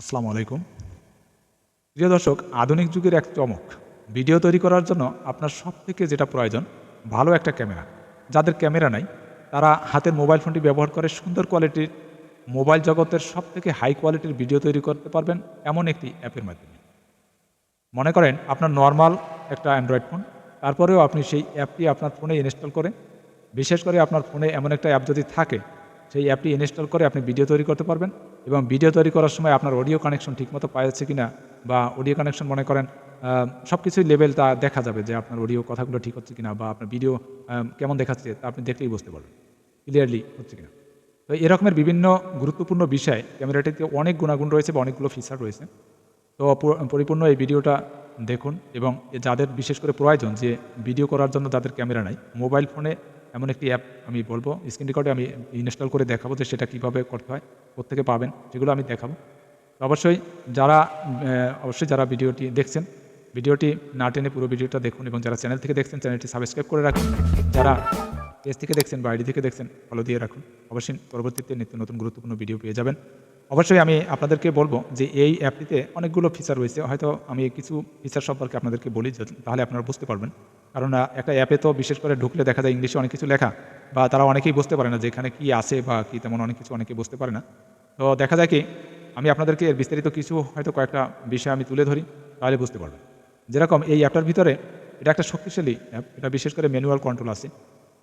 আসসালামু আলাইকুম। প্রিয় দর্শক, আধুনিক যুগের এক চমক। ভিডিও তৈরি করার জন্য আপনার সব থেকে যেটা প্রয়োজন, ভালো একটা ক্যামেরা। যাদের ক্যামেরা নাই, তারা হাতের মোবাইল ফোনটি ব্যবহার করে সুন্দর কোয়ালিটির, মোবাইল জগতের সব থেকে হাই কোয়ালিটির ভিডিও তৈরি করতে পারবেন এমন একটি অ্যাপের মাধ্যমে। মনে করেন, আপনার নর্মাল একটা অ্যান্ড্রয়েড ফোন, তারপরেও আপনি সেই অ্যাপটি আপনার ফোনে ইনস্টল করে, বিশেষ করে আপনার ফোনে এমন একটা অ্যাপ যদি থাকে সেই অ্যাপটি ইনস্টল করে আপনি ভিডিও তৈরি করতে পারবেন এবং ভিডিও তৈরি করার সময় আপনার অডিও কানেকশন ঠিকমতো পাওয়া যাচ্ছে কিনা বা অডিও কানেকশন মনে করেন সব কিছুই লেভেল তা দেখা যাবে যে আপনার অডিও কথাগুলো ঠিক হচ্ছে কিনা বা আপনার ভিডিও কেমন দেখাচ্ছে তা আপনি দেখলেই বুঝতে পারবেন ক্লিয়ারলি হচ্ছে কিনা। তো এরকমের বিভিন্ন গুরুত্বপূর্ণ বিষয় ক্যামেরাটিতে অনেক গুণাগুণ রয়েছে বা অনেকগুলো ফিচার রয়েছে। তো পরিপূর্ণ এই ভিডিওটা দেখুন এবং যাদের বিশেষ করে প্রয়োজন যে ভিডিও করার জন্য যাদের ক্যামেরা নাই মোবাইল ফোনে এমন একটি অ্যাপ আমি বলব স্ক্রিন রেকর্ডে আমি ইনস্টল করে দেখাবো যে সেটা কীভাবে করতে হয় কোথেকে পাবেন, সেগুলো আমি দেখাবো। অবশ্যই যারা অবশ্যই যারা ভিডিওটি দেখছেন, ভিডিওটি না টেনে পুরো ভিডিওটা দেখুন এবং যারা চ্যানেল থেকে দেখছেন চ্যানেলটি সাবস্ক্রাইব করে রাখুন। যারা পেজ থেকে দেখছেন বা আইডি থেকে দেখছেন ফলো দিয়ে রাখুন। অবশ্যই পরবর্তীতে নিত্য নতুন গুরুত্বপূর্ণ ভিডিও পেয়ে যাবেন। অবশ্যই আমি আপনাদেরকে বলব যে এই অ্যাপটিতে অনেকগুলো ফিচার রয়েছে। হয়তো আমি কিছু ফিচার সম্পর্কে আপনাদেরকে বলি তাহলে আপনারা বুঝতে পারবেন। কারণ একটা অ্যাপে তো বিশেষ করে ঢুকলে দেখা যায় ইংলিশে অনেক কিছু লেখা বা তারা অনেকেই বুঝতে পারে না যে এখানে কী আছে বা কী তেমন অনেক কিছু অনেকে বুঝতে পারে না। তো দেখা যায় কি, আমি আপনাদেরকে এর বিস্তারিত কিছু হয়তো কয়েকটা বিষয় আমি তুলে ধরি, তাহলে বুঝতে পারবেন। যেরকম এই অ্যাপটার ভিতরে এটা একটা শক্তিশালী অ্যাপ, এটা বিশেষ করে ম্যানুয়াল কন্ট্রোল আছে।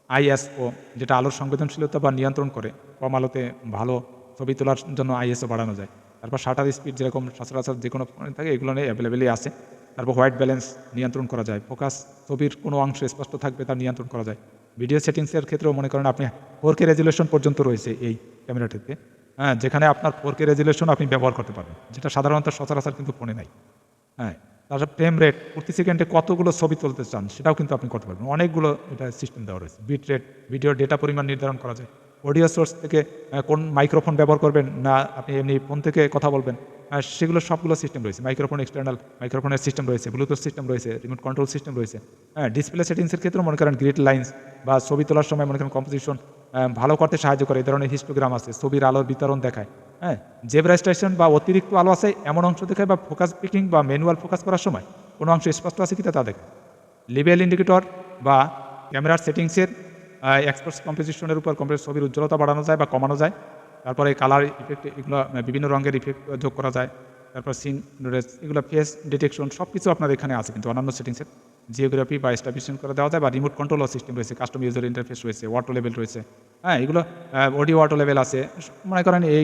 আইএসও যেটা আলোর সংবেদনশীলতা বা নিয়ন্ত্রণ করে, কম আলোতে ভালো ছবি তোলার জন্য আইএসও বাড়ানো যায়। তারপর শাটার স্পিড যেরকম সচরাচর যে কোনো ফোনে থাকে, এগুলো নিয়ে অ্যাভেলেবেলই আছে। তারপর হোয়াইট ব্যালেন্স নিয়ন্ত্রণ করা যায়। ফোকাস ছবির কোনো অংশ স্পষ্ট থাকবে তার নিয়ন্ত্রণ করা যায়। ভিডিও সেটিংসের ক্ষেত্রেও মনে করেন আপনি ফোর কে রেজুলেশন পর্যন্ত রয়েছে এই ক্যামেরাটিতে হ্যাঁ যেখানে আপনার ফোর কে রেজুলেশন আপনি ব্যবহার করতে পারবেন। যেটা সাধারণত সচরাচর কিন্তু ফোনে নাই। হ্যাঁ তারপর ফ্রেম রেট প্রতি সেকেন্ডে কতগুলো ছবি তুলতে চান সেটাও কিন্তু আপনি করতে পারবেন। অনেকগুলো এটা সিস্টেম দেওয়া রয়েছে। বিট রেট ভিডিও ডেটা পরিমাণ নির্ধারণ করা যায়। অডিও সোর্স থেকে কোন মাইক্রোফোন ব্যবহার করবেন না, আপনি এমনি ফোন থেকে কথা বলবেন সেগুলো সবগুলো সিস্টেম রয়েছে। মাইক্রোফোন এক্সটার্নাল মাইক্রোফোনের সিস্টেম রয়েছে ব্লুটুথ সিস্টেম রয়েছে রিমোট কন্ট্রোল সিস্টেম রয়েছে। হ্যাঁ ডিসপ্লে সেটিংসের ক্ষেত্রেও মনে করেন গ্রিড লাইন্স বা ছবি তোলার সময় মনে করেন কম্পোজিশন ভালো করতে সাহায্য করে। এই ধরনের হিস্টোগ্রাম আছে, ছবির আলোর বিতরণ দেখায়। হ্যাঁ জেব্রা স্টেশন বা অতিরিক্ত আলো আছে এমন অংশ দেখায় বা ফোকাস পিকিং বা ম্যানুয়াল ফোকাস করার সময়। কোনো অংশ স্পষ্ট আছে কিনা তা দেখে লেভেল ইন্ডিকেটর বা ক্যামেরার সেটিংসের এক্সপোর্টস কম্পোজিশনের উপর কম্পিউটার ছবির উজ্জ্বলতা বাড়ানো যায় বা কমানো যায়। তারপরে কালার ইফেক্ট এগুলো বিভিন্ন রঙের ইফেক্ট যোগ করা যায়। তারপর সিন রেস এগুলো ফেস ডিটেকশন সব কিছু আপনার এখানে আছে কিন্তু অন্যান্য সেটিংসের জিওগ্রাফি বা এস্টাবলিশন করে দেওয়া যায় বা রিমোট কন্ট্রোলও সিস্টেম রয়েছে কাস্টম ইউজার ইন্টারফেস রয়েছে ওয়াটো লেভেল রয়েছে। হ্যাঁ এগুলো অডিও ওয়াটো লেভেল আছে। মনে করেন এই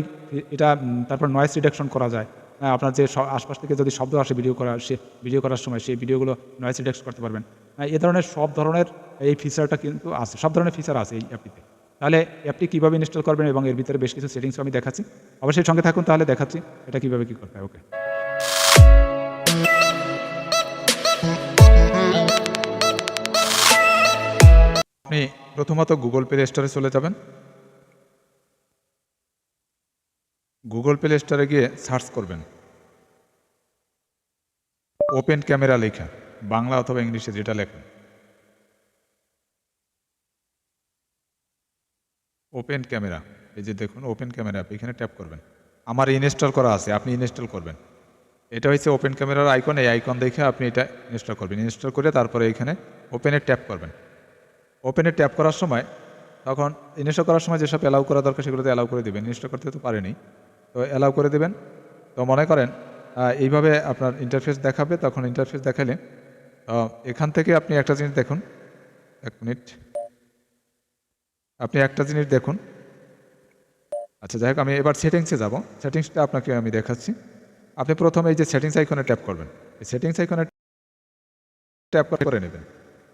এটা তারপর নয়েস রিডাকশন করা যায়। হ্যাঁ, আপনার যে আশপাশ থেকে যদি শব্দ আসে ভিডিও করা সে ভিডিও করার সময় সেই ভিডিওগুলো নয়েস রিডাক্ট করতে পারবেন। এ ধরনের সব ধরনের এই ফিচারটা কিন্তু আছে, সব ধরনের ফিচার আছে এই অ্যাপটিতে তাহলে অ্যাপটি কীভাবে ইনস্টল করবেন এবং এর ভিতরে বেশ কিছু সেটিংস আমি দেখাচ্ছি। অবশ্যই সঙ্গে থাকুন, তাহলে দেখাচ্ছি এটা কীভাবে কী করতে হয় ওকে আপনি প্রথমত গুগল প্লে স্টোরে চলে যাবেন। গুগল প্লে স্টোরে গিয়ে সার্চ করবেন। ওপেন ক্যামেরা লেখা। বাংলা অথবা ইংলিশে যেটা লেখেন। ওপেন ক্যামেরা, এই যে দেখুন, ওপেন ক্যামেরা এখানে ট্যাপ করবেন। আমার ইনস্টল করা আছে, আপনি ইনস্টল করবেন। এটা হচ্ছে ওপেন ক্যামেরার আইকন, এই আইকন দেখে আপনি এটা ইনস্টল করবেন। ইনস্টল করে তারপরে এখানে ওপেনে ট্যাপ করবেন। ওপেনে ট্যাপ করার সময়, তখন ইনস্টল করার সময় যেসব অ্যালাউ করা দরকার সেগুলোতে অ্যালাউ করে দেবেন। ইনস্টল করতে তো পারেনি। তো অ্যালাউ করে দেবেন। তো মনে করেন এইভাবে আপনার ইন্টারফেস দেখাবে, তখন ইন্টারফেস দেখালে এখান থেকে আপনি একটা জিনিস দেখুন। এক মিনিট। আপনি একটা জিনিস দেখুন। আচ্ছা যাই হোক, আমি এবার সেটিংসে যাব। সেটিংসটা আপনাকে আমি দেখাচ্ছি। আপনি প্রথমে এই যে সেটিংস আইকনে ট্যাপ করবেন। এই সেটিংস আইকনে ট্যাপ করে নেবেন।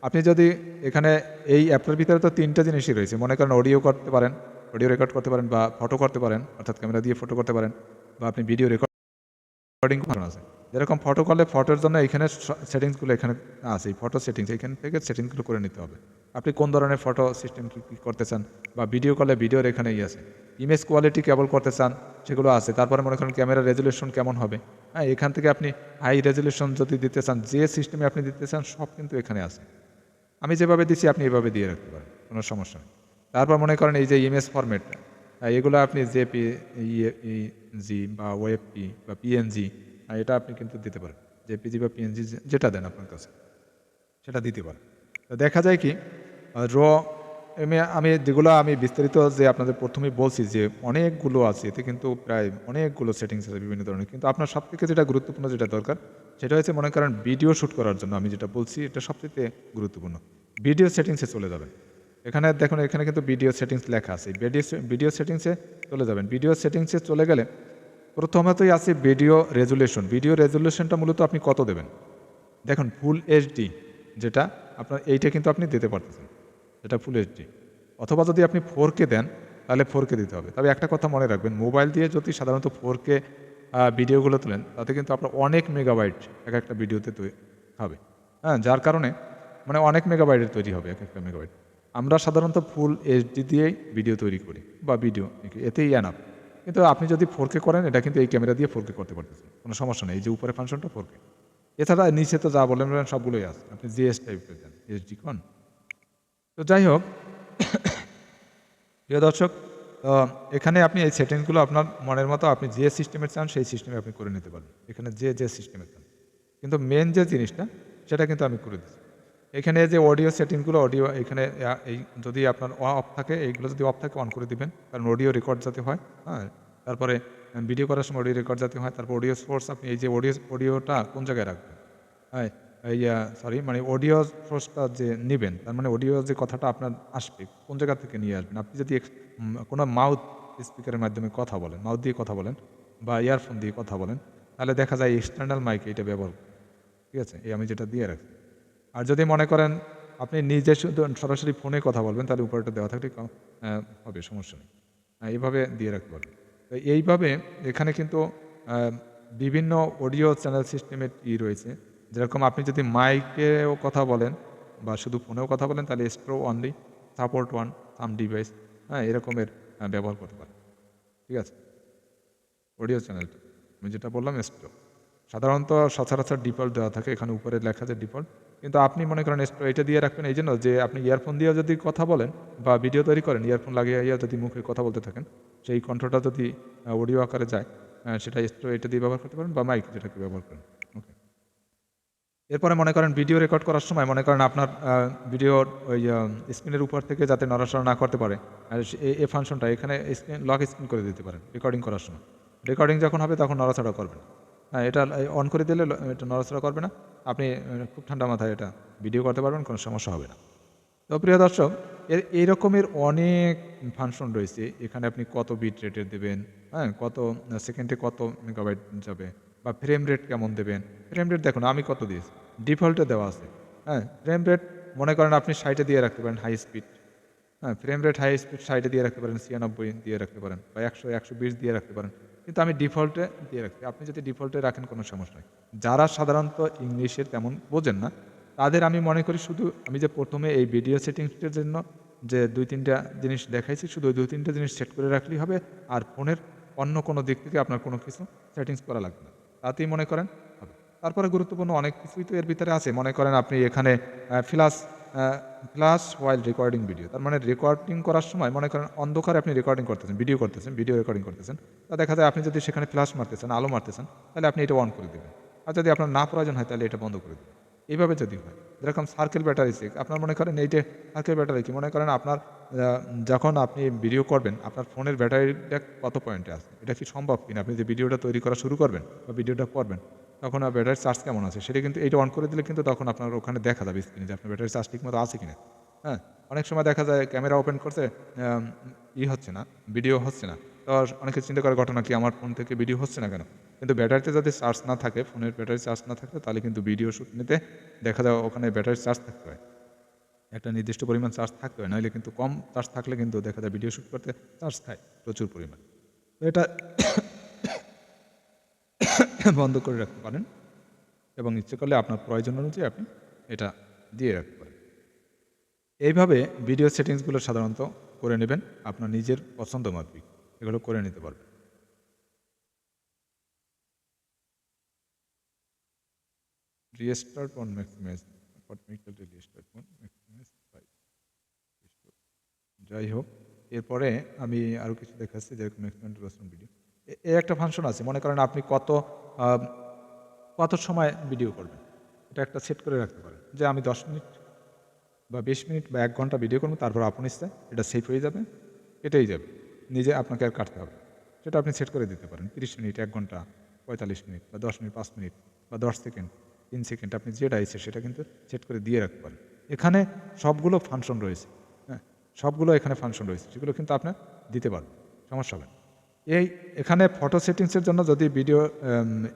আপনি যদি এখানে এই অ্যাপটার ভিতরে তো তিনটা জিনিসই রয়েছে। মনে করেন অডিও করতে পারেন অডিও রেকর্ড করতে পারেন বা ফটো করতে পারেন, অর্থাৎ ক্যামেরা দিয়ে ফটো করতে পারেন, বা আপনি ভিডিও রেকর্ড রেকর্ডিং আছে। যেরকম ফটো করলে ফটোর জন্য এখানে সেটিংসগুলো এখানে আছে। ফটো সেটিংস এখান থেকে সেটিংসগুলো করে নিতে হবে। আপনি কোন ধরনের ফটো সিস্টেম কী করতে চান বা ভিডিও কলে ভিডিওর এখানেই আছে। ইমেজ কোয়ালিটি কেবল করতে চান, সেগুলো আছে। তারপরে মনে করেন ক্যামেরা রেজুলেশন কেমন হবে? হ্যাঁ এখান থেকে আপনি হাই রেজুলেশন যদি দিতে চান, যে সিস্টেমে আপনি দিতে চান, সব কিন্তু এখানে আছে। আমি যেভাবে দিচ্ছি আপনি এভাবে দিয়ে রাখতে পারেন, কোনো সমস্যা নেই। তারপর মনে করেন এই যে ইমেজ ফরম্যাট এগুলো আপনি জেপি ইএ জি বা ওয়েবপি বা পিএনজি এটা আপনি কিন্তু দিতে পারেন। জেপিজি বা পিএনজি যেটা দেন আপনার কাছে, সেটা দিতে পারেন। তো দেখা যায় কি র আমি আমি যেগুলো আমি বিস্তারিত যে আপনাদের প্রথমেই বলছি যে অনেকগুলো আছে, এতে কিন্তু প্রায় অনেকগুলো সেটিংস আছে বিভিন্ন ধরনের। কিন্তু আপনার সব থেকে যেটা গুরুত্বপূর্ণ যেটা দরকার, সেটা হচ্ছে মনে করেন ভিডিও শ্যুট করার জন্য আমি যেটা বলছি, এটা সবচেয়ে গুরুত্বপূর্ণ। ভিডিও সেটিংসে চলে যাবেন। এখানে দেখুন, এখানে কিন্তু ভিডিও সেটিংস লেখা আছে। ভিডিও ভিডিও সেটিংসে চলে যাবেন। ভিডিও সেটিংসে চলে গেলে প্রথমতই আছে ভিডিও রেজুলেশন। ভিডিও রেজুলেশনটা মূলত আপনি কত দেবেন? দেখুন ফুল এইচডি যেটা, আপনার এইটা কিন্তু আপনি দিতে পারতেছেন। এটা ফুল এইচডি অথবা যদি আপনি ফোর দেন, তাহলে ফোর দিতে হবে। তবে একটা কথা মনে রাখবেন, মোবাইল দিয়ে যদি সাধারণত ফোর ভিডিওগুলো তোলেন, তাতে কিন্তু আপনার অনেক মেগাবাইট এক একটা ভিডিওতে তৈরি হবে। হ্যাঁ যার কারণে মানে অনেক মেগাবাইটের তৈরি হবে এক একটা মেগাবাইট আমরা সাধারণত ফুল এইচডি দিয়েই ভিডিও তৈরি করি বা ভিডিও, এতেই অ্যানাপ কিন্তু আপনি যদি ফোর কে করেন, এটা কিন্তু এই ক্যামেরা দিয়ে ফোর কে করতে পারতেছেন। কোনো সমস্যা নেই। এই যে উপরে ফাংশনটা ফোর কে এছাড়া নিচে তো যা বলেন বলেন, সবগুলোই আছে। আপনি জিএস টাইপের দেন এইচডি কোন তো যাই হোক, প্রিয় দর্শক তো এখানে আপনি এই সেটিংসগুলো আপনার মনের মতো আপনি যে সিস্টেমের চান, সেই সিস্টেমে আপনি করে নিতে পারবেন। এখানে যে যে সিস্টেমের চান। কিন্তু মেন যে জিনিসটা, সেটা কিন্তু আমি করে দিচ্ছি। এখানে যে অডিও সেটিংগুলো অডিও এখানে এই যদি আপনার অফ থাকে, এইগুলো যদি অফ থাকে অন করে দিবেন। কারণ অডিও রেকর্ড যাতে হয় হ্যাঁ? তারপরে ভিডিও করার সময় অডিও রেকর্ড যাতে হয়, তারপর অডিও সোর্স আপনি এই যে অডিও অডিওটা কোন জায়গায় রাখবেন? হ্যাঁ? এই সরি মানে অডিও সোর্সটা যে নেবেন, তার মানে অডিও যে কথাটা আপনার আসবে, কোন জায়গা থেকে নিয়ে আসবেন? আপনি যদি কোনো মাউথ স্পিকারের মাধ্যমে কথা বলেন মাউথ দিয়ে কথা বলেন বা ইয়ারফোন দিয়ে কথা বলেন, তাহলে দেখা যায় এক্সটার্নাল মাইক এটা ব্যবহার ঠিক আছে? এই আমি যেটা দিয়ে রাখছি। আর যদি মনে করেন আপনি নিজে শুধু সরাসরি ফোনে কথা বলবেন, তাহলে উপরটা দেওয়া থাকলে হবে, সমস্যা নেই। এইভাবে দিয়ে রাখতে পারবেন। তো এইভাবে এখানে কিন্তু বিভিন্ন অডিও চ্যানেল সিস্টেমের ই রয়েছে। যেরকম আপনি যদি মাইকেও কথা বলেন বা শুধু ফোনেও কথা বলেন, তাহলে স্প্রো only, support one some device হ্যাঁ এরকমের ব্যবহার করতে পারেন। ঠিক আছে? অডিও চ্যানেলটা, আমি যেটা বললাম স্প্রো সাধারণত সচরাচর ডিফল্ট দেওয়া থাকে। এখানে উপরে লেখা আছে ডিফল্ট। কিন্তু আপনি মনে করেন এটা দিয়ে রাখবেন এই জন্য যে আপনি ইয়ারফোন দিয়েও যদি কথা বলেন বা ভিডিও তৈরি করেন ইয়ারফোন লাগিয়ে যদি মুখে কথা বলতে থাকেন, সেই কণ্ঠটা যদি অডিও আকারে যায় সেটা স্প্রো এটা দিয়ে ব্যবহার করতে পারেন বা মাইক যেটাকে ব্যবহার করেন। ওকে এরপরে মনে করেন ভিডিও রেকর্ড করার সময় মনে করেন আপনার ভিডিওর ওই স্ক্রিনের উপর থেকে যাতে নড়াচড়া না করতে পারে, আর এই- ফাংশনটা এখানে স্ক্রিন লক স্ক্রিন করে দিতে পারেন রেকর্ডিং করার সময়। রেকর্ডিং যখন হবে তখন নড়াচড়া করবে না হ্যাঁ এটা অন করে দিলে এটা নড়াচড়া করবে না। আপনি খুব ঠান্ডা মাথায় এটা ভিডিও করতে পারবেন, কোনো সমস্যা হবে না। তো প্রিয় দর্শক, এর এই রকমের অনেক ফাংশন রয়েছে। এখানে আপনি কত বিট রেটের দেবেন হ্যাঁ কত সেকেন্ডে কত মেগাবাইট যাবে, বা ফ্রেম রেট কেমন দেবেন। ফ্রেম রেট দেখুন, আমি কত দিয়েছি। ডিফল্টে দেওয়া আছে হ্যাঁ ফ্রেম রেট মনে করেন আপনি সাইটে দিয়ে রাখতে পারেন হাই স্পিড হ্যাঁ ফ্রেম রেট হাই স্পিড সাইডে দিয়ে রাখতে পারেন, ছিয়ানব্বই দিয়ে রাখতে পারেন, বা একশো একশো বিশ দিয়ে রাখতে পারেন। কিন্তু আমি ডিফল্টে দিয়ে রাখছি। আপনি যদি ডিফল্টে রাখেন কোনো সমস্যা নেই। যারা সাধারণত ইংলিশের তেমন বোঝেন না, তাদের আমি মনে করি শুধু আমি যে প্রথমে এই ভিডিও সেটিংসের জন্য যে দুই তিনটা জিনিস দেখাইছি, শুধু দুই তিনটা জিনিস সেট করে রাখলেই হবে আর ফোনের অন্য কোনো দিক থেকে আপনার কোনো কিছু সেটিংস করা লাগবে না। তাতেই মনে করেন তারপরে গুরুত্বপূর্ণ অনেক কিছুই তো এর ভিতরে আছে। মনে করেন আপনি এখানে flash flash while recording video তার মানে রেকর্ডিং করার সময় মনে করেন অন্ধকারে আপনি রেকর্ডিং করতেছেন ভিডিও করতেছেন ভিডিও রেকর্ডিং করতেছেন। তা দেখা যায় আপনি যদি সেখানে ফ্লাশ মারতেছেন, আলো মারতেছেন, তাহলে আপনি এটা অন করে দেবেন। আর যদি আপনার না প্রয়োজন হয়, তাহলে এটা বন্ধ করে দেবেন। এইভাবে যদি হয়, যেরকম সার্কেল ব্যাটারি চেক আপনার মনে করেন এইটা সার্কেল ব্যাটারি কি, মনে করেন আপনার যখন আপনি ভিডিও করবেন, আপনার ফোনের ব্যাটারিটা কত পয়েন্টে আছে? এটা কি সম্ভব কিনা? আপনি যে ভিডিওটা তৈরি করা শুরু করবেন বা ভিডিওটা করবেন তখন আর ব্যাটারি চার্জ কেমন আছে? সেটা কিন্তু এইটা অন করে দিলে কিন্তু তখন আপনার ওখানে দেখা যাবে স্ক্রিনে যে আপনার ব্যাটারি চার্জ ঠিক মতো আছে কিনা। হ্যাঁ? অনেক সময় দেখা যায় ক্যামেরা ওপেন করছে ই হচ্ছে না ভিডিও হচ্ছে না। তো অনেকে চিন্তা করার ঘটনা কি, আমার ফোন থেকে ভিডিও হচ্ছে না কেন? কিন্তু ব্যাটারিতে যদি চার্জ না থাকে ফোনের ব্যাটারি চার্জ না থাকে তাহলে কিন্তু ভিডিও শ্যুট নিতে দেখা যায় ওখানে ব্যাটারি চার্জ থাকতে হয়। একটা নির্দিষ্ট পরিমাণ চার্জ থাকতে হয় নইলে কিন্তু কম চার্জ থাকলে কিন্তু দেখা যায় ভিডিও শ্যুট করতে চার্জ খায় প্রচুর পরিমাণ। তো এটা বন্ধ করে রাখতে পারেন এবং ইচ্ছে করলে আপনার প্রয়োজন অনুযায়ী আপনি এটা দিয়ে রাখতে পারেন। এইভাবে ভিডিও সেটিংসগুলো সাধারণত করে নেবেন আপনার নিজের পছন্দ মাফিক এগুলো করে নিতে পারবেন। যাই হোক, এরপরে আমি আরও কিছু দেখাচ্ছি, যেরকম ভিডিও এই একটা ফাংশন আছে। মনে করেন আপনি কত কত সময় ভিডিও করবেন? এটা একটা সেট করে রাখতে পারেন। যে আমি দশ মিনিট বা বিশ মিনিট বা এক ঘণ্টা ভিডিও করব, তারপর আপন ইচ্ছায় এটা সেফ হয়ে যাবে এটাই যাবে। নিজে আপনাকে আর কাটতে হবে সেটা আপনি সেট করে দিতে পারেন। তিরিশ মিনিট, এক ঘণ্টা, পঁয়তাল্লিশ মিনিট বা দশ মিনিট, পাঁচ মিনিট বা দশ সেকেন্ড, তিন সেকেন্ড, আপনি যেটা ইচ্ছে সেটা কিন্তু সেট করে দিয়ে রাখতে পারেন। এখানে সবগুলো ফাংশন রয়েছে হ্যাঁ? সবগুলো এখানে ফাংশন রয়েছে সেগুলো কিন্তু আপনার দিতে পারবেন, সমস্যা হবে না। এই এখানে ফটো সেটিংসের জন্য যদি ভিডিও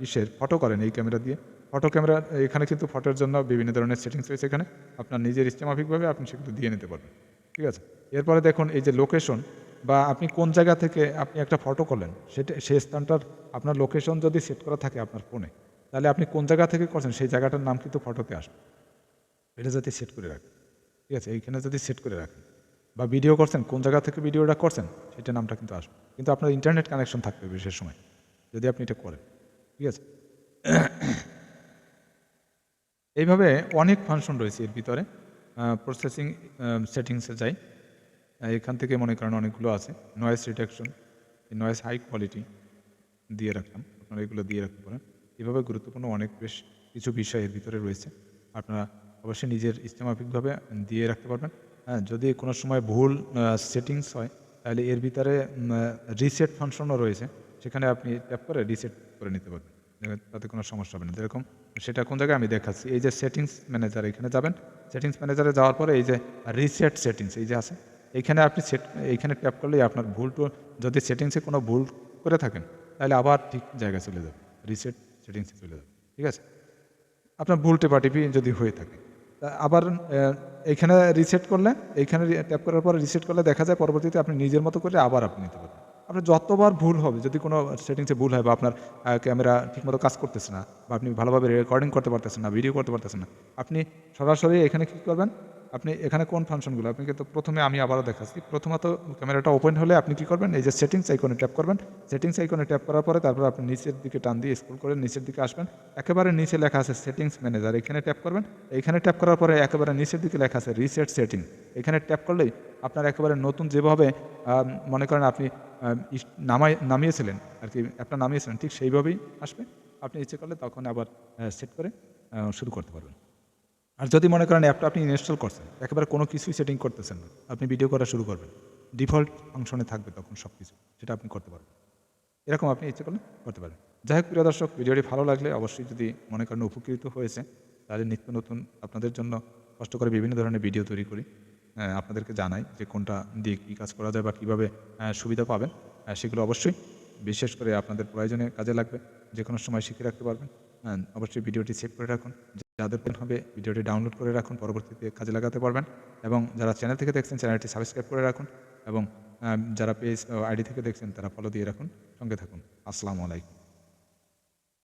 ইসের ফটো করেন এই ক্যামেরা দিয়ে ফটো ক্যামেরা এখানে কিন্তু ফটোর জন্য বিভিন্ন ধরনের সেটিংস রয়েছে এখানে। আপনার নিজের ইচ্ছামাফিকভাবে আপনি সেগুলো দিয়ে নিতে পারবেন, ঠিক আছে? এরপরে দেখুন এই যে লোকেশন বা আপনি কোন জায়গা থেকে আপনি একটা ফটো করলেন, সেটা সেই স্থানটার আপনার লোকেশন যদি সেট করা থাকে আপনার ফোনে তাহলে আপনি কোন জায়গা থেকে করছেন সেই জায়গাটার নাম কিন্তু ফটোতে আসবে। এটা যদি সেট করে রাখেন, ঠিক আছে? এইখানে যদি সেট করে রাখেন বা ভিডিও করছেন, কোন জায়গা থেকে ভিডিওটা করছেন সেটা নামটা কিন্তু আসবে। কিন্তু আপনার ইন্টারনেট কানেকশন থাকবে বিশেষ সময়, যদি আপনি এটা করেন, ঠিক আছে? এইভাবে অনেক ফাংশন রয়েছে এর ভিতরে। প্রসেসিং সেটিংসে যাই। এখান থেকে মনে করেন অনেকগুলো আছে। Noise reduction noise high quality দিয়ে রাখলাম। আপনারা এগুলো দিয়ে রাখতে পারেন। এভাবে গুরুত্বপূর্ণ অনেক বেশ কিছু বিষয় এর ভিতরে রয়েছে। আপনারা অবশ্যই নিজের ইস্তেমাফিকভাবে দিয়ে রাখতে পারবেন। হ্যাঁ যদি কোনো সময় ভুল সেটিংস হয়, তাহলে এর ভিতরে রিসেট ফাংশনও রয়েছে। সেখানে আপনি ট্যাপ করে রিসেট করে নিতে পারবেন। তাতে কোনো সমস্যা হবে না। যেরকম সেটা কোন জায়গায় আমি দেখাচ্ছি। এই যে সেটিংস ম্যানেজার এখানে যাবেন। সেটিংস ম্যানেজারে যাওয়ার পরে এই যে রিসেট সেটিংস এই যে আছে এইখানে আপনি সেট এইখানে ট্যাপ করলেই আপনার ভুল টু যদি সেটিংসে কোনো ভুল করে থাকেন, তাহলে আবার ঠিক জায়গায় চলে যাবে। রিসেট সেটিংসে চলে যাবে। ঠিক আছে? আপনার ভুল টেপাটিপি যদি হয়ে থাকে আবার আহ, এইখানে রিসেট করলে এইখানে ট্যাপ করার পর রিসেট করলে দেখা যায় পরবর্তীতে আপনি নিজের মতো করে আবার আপনি নিতে পারবেন। আপনার যতবার ভুল হবে যদি কোনো সেটিংসে ভুল হয় বা আপনার ক্যামেরা ঠিকমতো কাজ করতেছে না বা আপনি ভালোভাবে রেকর্ডিং করতে পারতেছেন না ভিডিও করতে পারতেছেন না আপনি সরাসরি এখানে ক্লিক করবেন আপনি এখানে কোন ফাংশনগুলো? আপনি কিন্তু প্রথমে আমি আবারও দেখাচ্ছি। প্রথমত ক্যামেরাটা ওপেন হলে আপনি কি করবেন? এই যে সেটিংস আইকনে ট্যাপ করবেন। সেটিংস আইকনে ট্যাপ করার পরে তারপর আপনি নিচের দিকে টান দিয়ে স্ক্রল করে নিচের দিকে আসবেন। একেবারে নিচে লেখা আছে সেটিংস ম্যানেজার। এখানে ট্যাপ করবেন। এইখানে ট্যাপ করার পরে একেবারে নিচের দিকে লেখা আছে রিসেট সেটিং। এখানে ট্যাপ করলেই আপনার একেবারে নতুন যেভাবে মনে করেন আপনি নামাই, নামিয়েছিলেন আর কি, অ্যাপটা নামিয়েছিলেন, ঠিক সেইভাবেই আসবে। আপনি ইচ্ছে করলে তখন আবার সেট করে শুরু করতে পারবেন। আর যদি মনে করেন অ্যাপটা আপনি ইনস্টল করছেন, একেবারে কোনো কিছুই সেটিং করতেছেন না, আপনি ভিডিও করা শুরু করবেন। ডিফল্ট ফাংশনে থাকবে তখন সব কিছু সেটা আপনি করতে পারবেন। এরকম আপনি ইচ্ছে করলে করতে পারেন। যাই হোক, প্রিয় দর্শক, ভিডিওটি ভালো লাগলে অবশ্যই যদি মনে করেন উপকৃত হয়েছে, তাহলে নিত্য নতুন আপনাদের জন্য কষ্ট করে বিভিন্ন ধরনের ভিডিও তৈরি করি। আপনাদেরকে জানাই যে কোনটা দিয়ে কী কাজ করা যায় বা কীভাবে সুবিধা পাবেন। সেগুলো অবশ্যই বিশেষ করে আপনাদের প্রয়োজনে কাজে লাগবে। যে কোনো সময় শিখে রাখতে পারবেন। অবশ্যই ভিডিওটি সেভ করে রাখুন। যাদের প্রয়োজন হবে, ভিডিওটি ডাউনলোড করে রাখুন, পরবর্তীতে কাজে লাগাতে পারবেন এবং যারা চ্যানেল থেকে দেখছেন চ্যানেলটি সাবস্ক্রাইব করে রাখুন এবং যারা পেজ আইডি থেকে দেখছেন, তারা ফলো দিয়ে রাখুন। সঙ্গে থাকুন। আসসালামু আলাইকুম।